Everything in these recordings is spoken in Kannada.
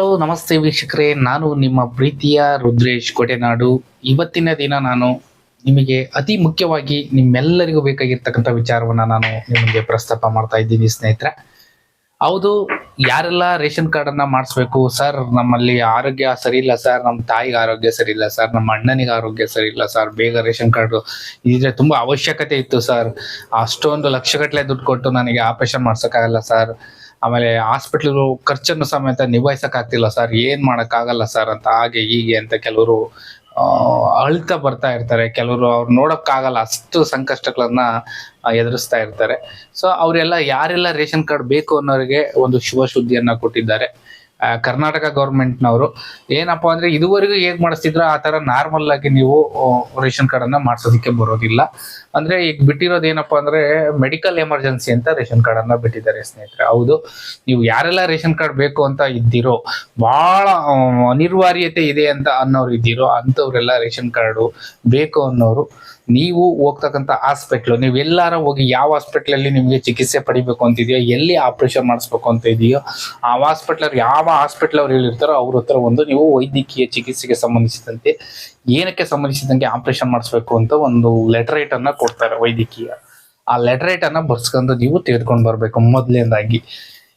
ಹಲೋ ನಮಸ್ತೆ ವೀಕ್ಷಕರೇ. ನಾನು ನಿಮ್ಮ ಪ್ರೀತಿಯ ರುದ್ರೇಶ್ ಕೋಟೆನಾಡು. ಇವತ್ತಿನ ದಿನ ನಾನು ನಿಮಗೆ ಅತಿ ಮುಖ್ಯವಾಗಿ ನಿಮ್ಮೆಲ್ಲರಿಗೂ ಬೇಕಾಗಿರ್ತಕ್ಕಂಥ ವಿಚಾರವನ್ನ ನಾನು ನಿಮಗೆ ಪ್ರಸ್ತಾಪ ಮಾಡ್ತಾ ಇದ್ದೀನಿ, ಸ್ನೇಹಿತರೆ. ಹೌದು, ಯಾರೆಲ್ಲ ರೇಷನ್ ಕಾರ್ಡ್ ಅನ್ನ ಮಾಡಿಸ್ಬೇಕು? ಸರ್, ನಮ್ಮಲ್ಲಿ ಆರೋಗ್ಯ ಸರಿ ಇಲ್ಲ ಸರ್. ನಮ್ಮ ತಾಯಿಗೆ ಆರೋಗ್ಯ ಸರಿ ಇಲ್ಲ ಸರ್. ನಮ್ಮ ಅಣ್ಣನಿಗೆ ಆರೋಗ್ಯ ಸರಿ ಇಲ್ಲ ಸರ್. ಬೇಗ ರೇಷನ್ ಕಾರ್ಡ್ ಇದ್ರೆ ತುಂಬಾ ಅವಶ್ಯಕತೆ ಇತ್ತು, ಸರ್. ಅಷ್ಟೊಂದು ಲಕ್ಷಗಟ್ಟಲೆ ದುಡ್ಡು ಕೊಟ್ಟು ನನಗೆ ಆಪರೇಷನ್ ಮಾಡ್ಸೋಕ್ಕಾಗಲ್ಲ, ಸರ್. ಆಮೇಲೆ ಹಾಸ್ಪಿಟ್ಲ್ ಖರ್ಚನ್ನು ಸಮೇತ ನಿಭಾಯಿಸಕ್ ಆಗ್ತಿಲ್ಲ ಸರ್, ಏನು ಮಾಡಕ್ ಆಗಲ್ಲ ಸರ್ ಅಂತ, ಹಾಗೆ ಹೀಗೆ ಅಂತ ಕೆಲವರು ಅಳ್ತಾ ಬರ್ತಾ ಇರ್ತಾರೆ. ಕೆಲವರು ಅವ್ರು ನೋಡೋಕ್ಕಾಗಲ್ಲ ಅಷ್ಟು ಸಂಕಷ್ಟಗಳನ್ನ ಎದುರಿಸ್ತಾ ಇರ್ತಾರೆ. ಸೊ ಅವರೆಲ್ಲ ಯಾರೆಲ್ಲ ರೇಷನ್ ಕಾರ್ಡ್ ಬೇಕು ಅನ್ನೋರಿಗೆ ಒಂದು ಶುಭ ಸುದ್ದಿಯನ್ನು ಕೊಟ್ಟಿದ್ದಾರೆ. ಕರ್ನಾಟಕ ಗೌರ್ಮೆಂಟ್ನವರು, ಏನಪ್ಪಾ ಅಂದ್ರೆ ಇದುವರೆಗೂ ಹೇಗ್ ಮಾಡಿಸ್ತಿದ್ರ ಆ ತರ ನಾರ್ಮಲ್ ಆಗಿ ನೀವು ರೇಷನ್ ಕಾರ್ಡ್ ಅನ್ನ ಮಾಡ್ಸೋದಕ್ಕೆ ಬರೋದಿಲ್ಲ. ಅಂದ್ರೆ ಈಗ ಬಿಟ್ಟಿರೋದು ಏನಪ್ಪಾ ಅಂದ್ರೆ ಮೆಡಿಕಲ್ ಎಮರ್ಜೆನ್ಸಿ ಅಂತ ರೇಷನ್ ಕಾರ್ಡ್ ಅನ್ನ ಬಿಟ್ಟಿದ್ದಾರೆ ಸ್ನೇಹಿತರೆ. ಹೌದು, ನೀವು ಯಾರೆಲ್ಲ ರೇಷನ್ ಕಾರ್ಡ್ ಬೇಕು ಅಂತ ಇದ್ದೀರೋ ಅನಿರ್ವಾರ್ಯತೆ ಅನಿವಾರ್ಯತೆ ಇದೆ ಅಂತ ಅನ್ನೋರು ಇದ್ದೀರೋ, ಅಂಥವ್ರೆಲ್ಲ ರೇಷನ್ ಕಾರ್ಡು ಬೇಕು ಅನ್ನೋರು ನೀವು ಹೋಗ್ತಕ್ಕಂಥ ಹಾಸ್ಪಿಟ್ಲು ನೀವು ಎಲ್ಲಾರ ಹೋಗಿ ಯಾವ ಹಾಸ್ಪಿಟ್ಲಲ್ಲಿ ನಿಮಗೆ ಚಿಕಿತ್ಸೆ ಪಡಿಬೇಕು ಅಂತಿದೆಯೋ, ಎಲ್ಲಿ ಆಪರೇಷನ್ ಮಾಡಿಸ್ಬೇಕು ಅಂತ ಇದೆಯೋ, ಆ ಹಾಸ್ಪಿಟ್ಲ್ ಯಾವ ಹಾಸ್ಪಿಟ್ಲ್ ಅವ್ರು ಹೇಳಿರ್ತಾರೋ ಅವ್ರ ಹತ್ರ ಒಂದು ನೀವು ವೈದ್ಯಕೀಯ ಚಿಕಿತ್ಸೆಗೆ ಸಂಬಂಧಿಸಿದಂತೆ, ಏನಕ್ಕೆ ಸಂಬಂಧಿಸಿದಂಗೆ ಆಪರೇಷನ್ ಮಾಡಿಸ್ಬೇಕು ಅಂತ ಒಂದು ಲೆಟರೇಟ್ ಅನ್ನ ಕೊಡ್ತಾರೆ ವೈದ್ಯಕೀಯ. ಆ ಲೆಟರೇಟ್ ಅನ್ನ ಬರ್ಸ್ಕೊಂಡು ನೀವು ತೆಗೆದುಕೊಂಡು ಬರಬೇಕು ಮೊದಲನೇದಾಗಿ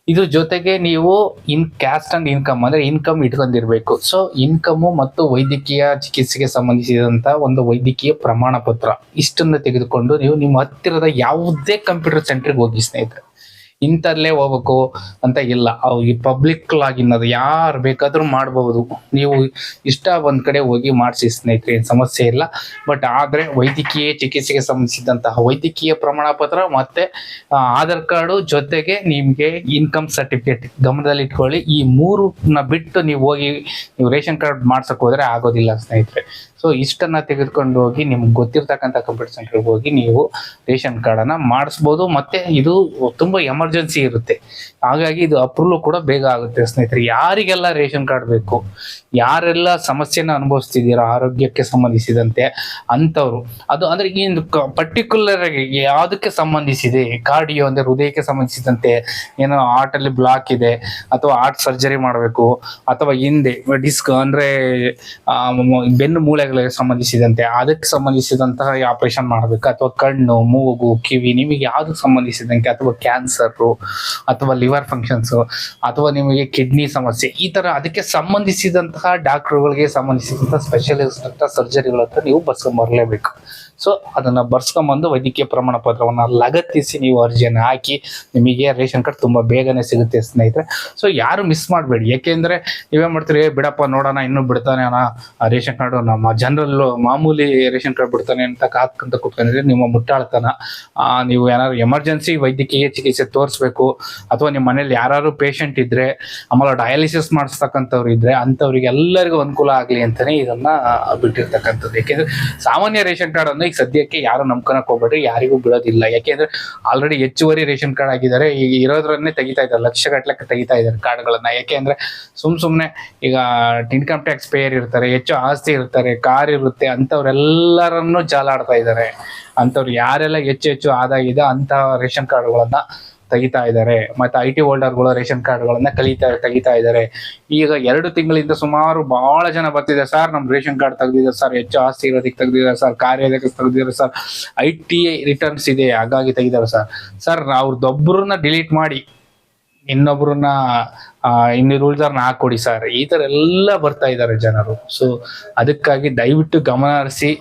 ಇದ್ರ ಜೊತೆಗೆ ನೀವು ಇನ್ ಕ್ಯಾಸ್ಟ್ ಅಂಡ್ ಇನ್ಕಮ್ ಅಂದ್ರೆ ಇನ್ಕಮ್ ಇಟ್ಕೊಂಡಿರ್ಬೇಕು. ಸೊ ಇನ್ಕಮ್ ಮತ್ತು ವೈದ್ಯಕೀಯ ಚಿಕಿತ್ಸೆಗೆ ಸಂಬಂಧಿಸಿದಂತ ಒಂದು ವೈದ್ಯಕೀಯ ಪ್ರಮಾಣ ಪತ್ರ ಇಷ್ಟನ್ನ ತೆಗೆದುಕೊಂಡು ನೀವು ನಿಮ್ಮ ಹತ್ತಿರದ ಯಾವುದೇ ಕಂಪ್ಯೂಟರ್ ಸೆಂಟರ್ಗೆ ಹೋಗಿ ಸ್ನೇಹಿತರೆ. ಇಂಥಲ್ಲೇ ಹೋಗ್ಬೇಕು ಅಂತ ಇಲ್ಲ. ಈ ಪಬ್ಲಿಕ್ ಅದು ಯಾರು ಬೇಕಾದರೂ ಮಾಡಬಹುದು ನೀವು ಇಷ್ಟ ಒಂದು ಕಡೆ ಹೋಗಿ ಮಾಡಿಸಿ ಸ್ನೇಹಿತರೆ, ಏನು ಸಮಸ್ಯೆ ಇಲ್ಲ. ಬಟ್ ಆದ್ರೆ ವೈದ್ಯಕೀಯ ಚಿಕಿತ್ಸೆಗೆ ಸಂಬಂಧಿಸಿದಂತಹ ವೈದ್ಯಕೀಯ ಪ್ರಮಾಣ ಪತ್ರ ಮತ್ತೆ ಆಧಾರ್ ಕಾರ್ಡು ಜೊತೆಗೆ ನಿಮಗೆ ಇನ್ಕಮ್ ಸರ್ಟಿಫಿಕೇಟ್ ಗಮನದಲ್ಲಿ ಇಟ್ಕೊಳ್ಳಿ. ಈ ಮೂರನ್ನ ಬಿಟ್ಟು ನೀವು ಹೋಗಿ ನೀವು ರೇಷನ್ ಕಾರ್ಡ್ ಮಾಡ್ಸಕ್ ಹೋದರೆ ಆಗೋದಿಲ್ಲ ಸ್ನೇಹಿತರೆ. ಸೊ ಇಷ್ಟನ್ನ ತೆಗೆದುಕೊಂಡು ಹೋಗಿ ನಿಮ್ಗೆ ಗೊತ್ತಿರ್ತಕ್ಕಂಥ ಕಂಪ್ಯೂಟರ್ ಸೆಂಟರ್ಗೆ ಹೋಗಿ ನೀವು ರೇಷನ್ ಕಾರ್ಡ್ ಅನ್ನ ಮಾಡಿಸ್ಬೋದು. ಮತ್ತೆ ಇದು ತುಂಬಾ ಎಮರ್ಜೆನ್ಸಿ ಇರುತ್ತೆ. ಹಾಗಾಗಿ ಇದು ಅಪ್ರೂವಲ್ ಕೂಡ ಬೇಗ ಆಗುತ್ತೆ ಸ್ನೇಹಿತರೆ. ಯಾರಿಗೆಲ್ಲ ರೇಷನ್ ಕಾರ್ಡ್ ಬೇಕು, ಯಾರೆಲ್ಲ ಸಮಸ್ಯೆನ ಅನುಭವಿಸ್ತಿದ್ದೀರಾ, ಆರೋಗ್ಯಕ್ಕೆ ಸಂಬಂಧಿಸಿದಂತೆ ಅಂಥವ್ರು, ಅದು ಅಂದ್ರೆ ಈ ಪರ್ಟಿಕ್ಯುಲರ್ ಆಗಿ ಯಾವುದಕ್ಕೆ ಸಂಬಂಧಿಸಿದೆ ಕಾರ್ಡಿಯೋ ಅಂದ್ರೆ ಹೃದಯಕ್ಕೆ ಸಂಬಂಧಿಸಿದಂತೆ ಏನೋ ಹಾರ್ಟ್ ಅಲ್ಲಿ ಬ್ಲಾಕ್ ಇದೆ, ಅಥವಾ ಹಾರ್ಟ್ ಸರ್ಜರಿ ಮಾಡಬೇಕು, ಅಥವಾ ಹಿಂದೆ ಡಿಸ್ಕ್ ಅಂದ್ರೆ ಬೆನ್ನು ಮ- ಮೂಳೆಗಳಿಗೆ ಸಂಬಂಧಿಸಿದಂತೆ ಅದಕ್ಕೆ ಸಂಬಂಧಿಸಿದಂತಹ ಆಪರೇಷನ್ ಮಾಡಬೇಕು. ಅಥವಾ ಕಣ್ಣು ಮೂಗು ಕಿವಿ ನಿಮಗೆ ಯಾವುದಕ್ಕೆ ಸಂಬಂಧಿಸಿದಂತೆ ಅಥವಾ ಕ್ಯಾನ್ಸರ್ ಅಥವಾ ಲಿವರ್ ಫಂಕ್ಷನ್ಸ್ ಅಥವಾ ನಿಮಗೆ ಕಿಡ್ನಿ ಸಮಸ್ಯೆ ಈ ತರ ಅದಕ್ಕೆ ಸಂಬಂಧಿಸಿದಂತಹ ಡಾಕ್ಟರ್ಗಳಿಗೆ ಸಂಬಂಧಿಸಿದಂತಹ ಸ್ಪೆಷಲಿಸ್ಟ್ ಅಂತ ಸರ್ಜರಿಗಳ ಹತ್ರ ನೀವು ಬರ್ಸ್ಕೊಂಬರ್ಲೇಬೇಕು. ಸೊ ಅದನ್ನ ಬರ್ಸ್ಕೊಂಬಂದು ವೈದ್ಯಕೀಯ ಪ್ರಮಾಣ ಪತ್ರವನ್ನ ಲಗತ್ತಿಸಿ ನೀವು ಅರ್ಜಿಯನ್ನು ಹಾಕಿ ನಿಮಗೆ ರೇಷನ್ ಕಾರ್ಡ್ ತುಂಬಾ ಬೇಗನೆ ಸಿಗುತ್ತೆ ಸ್ನೇಹಿತರೆ. ಸೊ ಯಾರು ಮಿಸ್ ಮಾಡಬೇಡಿ. ಯಾಕೆಂದ್ರೆ ನೀವೇನ್ ಮಾಡ್ತೀರಿ "ಏ, ಬಿಡಪ್ಪ ನೋಡೋಣ ಇನ್ನೂ ಬಿಡ್ತಾನೆ ಅಣ್ಣ ರೇಷನ್ ಕಾರ್ಡ್ ನಮ್ಮ ಜನರಲ್ ಮಾಮೂಲಿ ರೇಷನ್ ಕಾರ್ಡ್ ಬಿಡ್ತಾನೆ ಅಂತ ಕಾತ್ಕಂತ ಕುತ್ಕೊಂಡಿದ್ರೆ ನಿಮ್ಮ ಮುಟ್ಟಾಳ್ತನ. ನೀವು ಏನಾದ್ರು ಎಮರ್ಜೆನ್ಸಿ ವೈದ್ಯಕೀಯ ಚಿಕಿತ್ಸೆ ತೋರಿಸ್ಬೇಕು ಅಥವಾ ನಿಮ್ಮ ಮನೇಲಿ ಯಾರು ಪೇಷಂಟ್ ಇದ್ರೆ, ಆಮೇಲೆ ಡಯಾಲಿಸಿಸ್ ಮಾಡಿಸ್ತಕ್ಕಂಥವ್ರು ಇದ್ರೆ ಅಂಥವ್ರಿಗೆ ಎಲ್ಲರಿಗೂ ಅನುಕೂಲ ಆಗಲಿ ಅಂತಾನೆ ಇದನ್ನ ಬಿಟ್ಟಿರ್ತಕ್ಕಂಥದ್ದು. ಯಾಕೆಂದ್ರೆ ಸಾಮಾನ್ಯ ರೇಷನ್ ಕಾರ್ಡ್ ಅಂದ್ರೆ ಈಗ ಸದ್ಯಕ್ಕೆ ಯಾರು ನಂಬ್ಕೊಳಕ್ ಹೋಗ್ಬೇಡ್ರಿ, ಯಾರಿಗೂ ಬಿಡೋದಿಲ್ಲ ಯಾಕೆಂದ್ರೆ ಆಲ್ರೆಡಿ ಹೆಚ್ಚುವರಿ ರೇಷನ್ ಕಾರ್ಡ್ ಆಗಿದ್ದಾರೆ. ಈಗ ಇರೋದ್ರನ್ನೇ ತೆಗಿತಾ ಇದ್ದಾರೆ ಲಕ್ಷ ಗಟ್ಟಲೆ ತೆಗಿತಾ ಇದ್ದಾರೆ ಕಾರ್ಡ್ಗಳನ್ನ. ಯಾಕೆಂದ್ರೆ ಸುಮ್ ಸುಮ್ನೆ ಈಗ ಇನ್ಕಮ್ ಟ್ಯಾಕ್ಸ್ ಪೇಯರ್ ಇರ್ತಾರೆ, ಹೆಚ್ಚು ಆಸ್ತಿ ಇರ್ತಾರೆ ಕಾರ್ ಇರುತ್ತೆ ಅಂತವ್ರೆಲ್ಲರನ್ನು ಜಾಲಾಡ್ತಾ ಇದ್ದಾರೆ. ಅಂತವ್ರು ಯಾರೆಲ್ಲ ಹೆಚ್ಚು ಹೆಚ್ಚು ಆದಾಯ ಇದೆ ಅಂತ ರೇಷನ್ ಕಾರ್ಡ್ಗಳನ್ನ ತೆಗಿತಾ ಇದ್ದಾರೆ. ಮತ್ತೆ ಐ ಟಿ ಹೋಲ್ಡರ್ಗಳು ರೇಷನ್ ಕಾರ್ಡ್ಗಳನ್ನ ಕಲಿತಾ ತೆಗಿತಾ ಇದ್ದಾರೆ. ಈಗ ಎರಡು ತಿಂಗಳಿಂದ ಸುಮಾರು ಬಹಳ ಜನ ಬರ್ತಿದೆ ಸರ್ ನಮ್ಮ ರೇಷನ್ ಕಾರ್ಡ್ ತೆಗ್ದಿದೆ. ಸರ್, ಹೆಚ್ಚು ಆಸ್ತಿ ಇರೋದಕ್ಕೆ ತೆಗ್ದಿದ್ದಾರೆ. ಸರ್ ಕಾರ್ಯದಕ್ಕೆ ತೆಗ್ದಿದ್ದಾರೆ. ಸರ್, ಐ ಟಿ ರಿಟರ್ನ್ಸ್ ಇದೆ. ಹಾಗಾಗಿ ತೆಗಿದ್ದಾರೆ ಸರ್. ಸರ್ ಅವ್ರದ್ದೊಬ್ಬರನ್ನ ಡಿಲೀಟ್ ಮಾಡಿ ಇನ್ನೊಬ್ರನ್ನ ಇನ್ನು ಇನ್ನೂರು ಉಳಿದವ್ರನ್ನ ಹಾಕೊಡಿ ಸರ್ ಈ ತರ ಎಲ್ಲ ಬರ್ತಾ ಇದ್ದಾರೆ ಜನರು. ಸೊ ಅದಕ್ಕಾಗಿ ದಯವಿಟ್ಟು ಗಮನ ಹರಿಸಿ,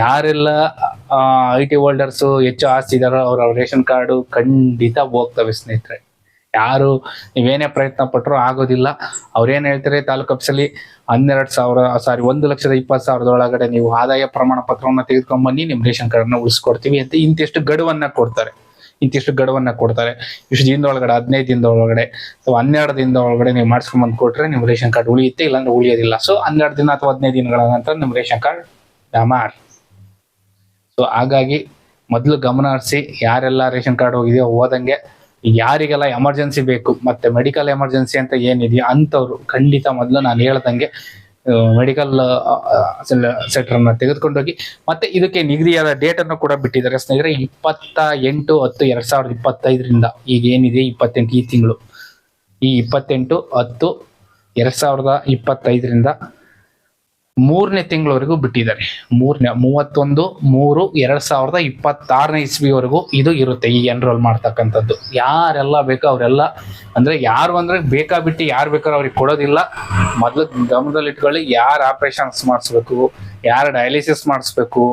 ಯಾರೆಲ್ಲ ಐ ಟಿ ಹೋಲ್ಡರ್ಸು ಹೆಚ್ಚು ಆಸ್ತಿ ಇದಾರೋ ಅವ್ರ ರೇಷನ್ ಕಾರ್ಡು ಖಂಡಿತ ಹೋಗ್ತವೆ ಸ್ನೇಹಿತರೆ. ಯಾರು ನೀವೇನೇ ಪ್ರಯತ್ನ ಪಟ್ಟರು ಆಗೋದಿಲ್ಲ. ಅವ್ರೇನ್ ಹೇಳ್ತಾರೆ, ತಾಲೂಕು ಆಫೀಸಲ್ಲಿ ಹನ್ನೆರಡು ಸಾವಿರ ಸಾರಿ ಒಂದು ಲಕ್ಷದ ಇಪ್ಪತ್ತು ಸಾವಿರದ ಒಳಗಡೆ ನೀವು ಆದಾಯ ಪ್ರಮಾಣ ಪತ್ರವನ್ನ ತೆಗೆದುಕೊಂಡ್ ಬನ್ನಿ, ನಿಮ್ ರೇಷನ್ ಕಾರ್ಡನ್ನ ಉಳಿಸ್ಕೊಡ್ತೀವಿ ಅಂತ ಇಂತಿಷ್ಟು ಗಡುವನ್ನ ಕೊಡ್ತಾರೆ. ಇಂತಿಷ್ಟು ಗಡವನ್ನ ಕೊಡ್ತಾರೆ. ಇಷ್ಟು ದಿನದ ಒಳಗಡೆ, ಹದಿನೈದು ದಿನದ ಒಳಗಡೆ ಅಥವಾ ಹನ್ನೆರಡು ದಿನದ ಒಳಗಡೆ ನೀವು ಮಾಡಿಸ್ಕೊಂಡ್ ಬಂದು ಕೊಟ್ರೆ ನಿಮ್ ರೇಷನ್ ಕಾರ್ಡ್ ಉಳಿಯುತ್ತೆ, ಇಲ್ಲಾಂದ್ರೆ ಉಳಿಯೋದಿಲ್ಲ. ಸೊ ಹನ್ನೆರಡು ದಿನ ಅಥವಾ ಹದಿನೈದು ದಿನಗಳ ನಂತರ ನಿಮ್ ರೇಷನ್ ಕಾರ್ಡ್ ಡಮಾರ್ ಸೊ ಹಾಗಾಗಿ ಮೊದಲು ಗಮನ ಹರಿಸಿ ಯಾರೆಲ್ಲ ರೇಷನ್ ಕಾರ್ಡ್ ಹೋಗಿದೆಯೋ ಹೋದಂಗೆ ಯಾರಿಗೆಲ್ಲ ಎಮರ್ಜೆನ್ಸಿ ಬೇಕು, ಮತ್ತೆ ಮೆಡಿಕಲ್ ಎಮರ್ಜೆನ್ಸಿ ಅಂತ ಏನಿದೆಯೋ ಅಂಥವ್ರು ಖಂಡಿತ ಮೊದಲು ನಾನು ಹೇಳ್ದಂಗೆ ಮೆಡಿಕಲ್ ಸೆಂಟರ್ನ ತೆಗೆದುಕೊಂಡೋಗಿ, ಮತ್ತೆ ಇದಕ್ಕೆ ನಿಗದಿಯಾದ ಡೇಟ್ ಅನ್ನು ಕೂಡ ಬಿಟ್ಟಿದ್ದಾರೆ. ಸ್ನೇಹಿತರೆ, ಇಪ್ಪತ್ತ ಎಂಟು ಹತ್ತು ಎರಡ್ ಸಾವಿರದ ಇಪ್ಪತ್ತೈದರಿಂದ ಈಗ ಏನಿದೆ ಇಪ್ಪತ್ತೆಂಟು ಈ ತಿಂಗಳು? ಈ ಇಪ್ಪತ್ತೆಂಟು ಹತ್ತು ಎರಡ್ ಸಾವಿರದ ಇಪ್ಪತ್ತೈದರಿಂದ ಮೂರನೇ ತಿಂಗಳವರೆಗೂ ಬಿಟ್ಟಿದ್ದಾರೆ. ಮೂರನೇ, ಮೂವತ್ತೊಂದು, ಮೂರು, ಎರಡ್ ಸಾವಿರದ ಇಪ್ಪತ್ತಾರನೇ ಇಸ್ವಿವರೆಗೂ ಇದು ಇರುತ್ತೆ ಈ ಎನ್ರೋಲ್ ಮಾಡ್ತಕ್ಕಂಥದ್ದು. ಯಾರೆಲ್ಲ ಬೇಕೋ ಅವರೆಲ್ಲ, ಅಂದ್ರೆ ಯಾರು ಅಂದ್ರೆ ಬೇಕಾ ಬಿಟ್ಟು ಯಾರು ಬೇಕಾದ್ರೂ ಅವ್ರಿಗೆ ಕೊಡೋದಿಲ್ಲ. ಮೊದಲು ಗಮನದಲ್ಲಿ ಇಟ್ಕೊಳ್ಳಿ, ಯಾರು ಆಪರೇಷನ್ಸ್ ಮಾಡಿಸ್ಬೇಕು, ಯಾರು ಡಯಾಲಿಸಿಸ್ ಮಾಡಿಸ್ಬೇಕು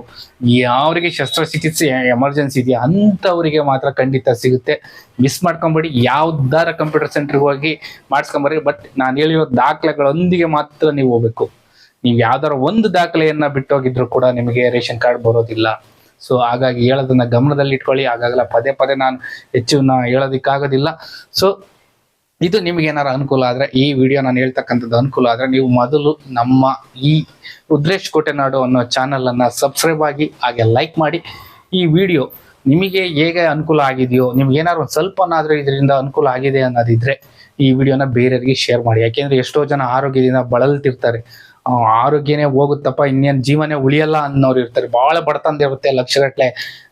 ಯಾವ್ರಿಗೆ ಶಸ್ತ್ರಚಿಕಿತ್ಸೆ ಎಮರ್ಜೆನ್ಸಿ ಇದೆಯಾ ಅಂಥವರಿಗೆ ಮಾತ್ರ ಖಂಡಿತ ಸಿಗುತ್ತೆ. ಮಿಸ್ ಮಾಡ್ಕೊಂಬೇಡಿ, ಯಾವ್ದಾರ ಕಂಪ್ಯೂಟರ್ ಸೆಂಟರ್ಗೆ ಹೋಗಿ ಮಾಡಿಸ್ಕೊಂಬರಿ ಬಟ್ ನಾನು ಹೇಳಿರೋ ದಾಖಲೆಗಳೊಂದಿಗೆ ಮಾತ್ರ ನೀವು ಹೋಗ್ಬೇಕು. ನೀವು ಯಾವ್ದಾರ ಒಂದು ದಾಖಲೆಯನ್ನ ಬಿಟ್ಟೋಗಿದ್ರು ಕೂಡ ನಿಮಗೆ ರೇಷನ್ ಕಾರ್ಡ್ ಬರೋದಿಲ್ಲ. ಸೊ ಹಾಗಾಗಿ ಹೇಳೋದನ್ನ ಗಮನದಲ್ಲಿ ಇಟ್ಕೊಳ್ಳಿ. ಹಾಗಾಗಲ್ಲ ಪದೇ ಪದೇ ನಾನು ಹೆಚ್ಚು ನಾ ಹೇಳೋದಿಕ್ಕಾಗೋದಿಲ್ಲ. ಸೊ ಇದು ನಿಮ್ಗೆ ಏನಾರ ಅನುಕೂಲ ಆದ್ರೆ, ಈ ವಿಡಿಯೋ ನಾನು ಹೇಳ್ತಕ್ಕಂಥದ್ದು ಅನುಕೂಲ ಆದ್ರೆ, ನೀವು ಮೊದಲು ನಮ್ಮ ಈ ರುದ್ರೇಶ್ ಕೋಟೆನಾಡು ಅನ್ನೋ ಚಾನಲ್ ಅನ್ನ ಸಬ್ಸ್ಕ್ರೈಬ್ ಆಗಿ, ಹಾಗೆ ಲೈಕ್ ಮಾಡಿ. ಈ ವಿಡಿಯೋ ನಿಮಗೆ ಹೇಗೆ ಅನುಕೂಲ ಆಗಿದೆಯೋ, ನಿಮ್ಗೆ ಏನಾದ್ರು ಒಂದು ಸ್ವಲ್ಪನಾದ್ರೂ ಇದರಿಂದ ಅನುಕೂಲ ಆಗಿದೆ ಅನ್ನೋದಿದ್ರೆ, ಈ ವಿಡಿಯೋನ ಬೇರೆಯವರಿಗೆ ಶೇರ್ ಮಾಡಿ. ಯಾಕೆಂದ್ರೆ ಎಷ್ಟೋ ಜನ ಆರೋಗ್ಯದಿಂದ ಬಳಲ್ತಿರ್ತಾರೆ. ಆರೋಗ್ಯನೇ ಹೋಗುತ್ತಪ್ಪ, ಇನ್ನೇನು ಜೀವನೇ ಉಳಿಯಲ್ಲ ಅನ್ನೋರು ಇರ್ತಾರೆ. ಬಹಳ ಬಡತನ ಇರುತ್ತೆ ಲಕ್ಷಗಟ್ಟಲೆ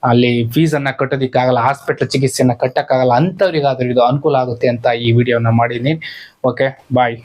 ಅಲ್ಲಿ ಫೀಸ್ ಅನ್ನ ಕಟ್ಟೋದಿಕ್ಕಾಗಲ್ಲ ಹಾಸ್ಪಿಟ್ಲ್ ಚಿಕಿತ್ಸೆಯನ್ನ ಕಟ್ಟಕ್ಕಾಗಲ್ಲ, ಅಂಥವ್ರಿಗಾದ್ರೂ ಇದು ಅನುಕೂಲ ಆಗುತ್ತೆ ಅಂತ ಈ ವಿಡಿಯೋನ ಮಾಡಿದ್ದೀನಿ. Okay bye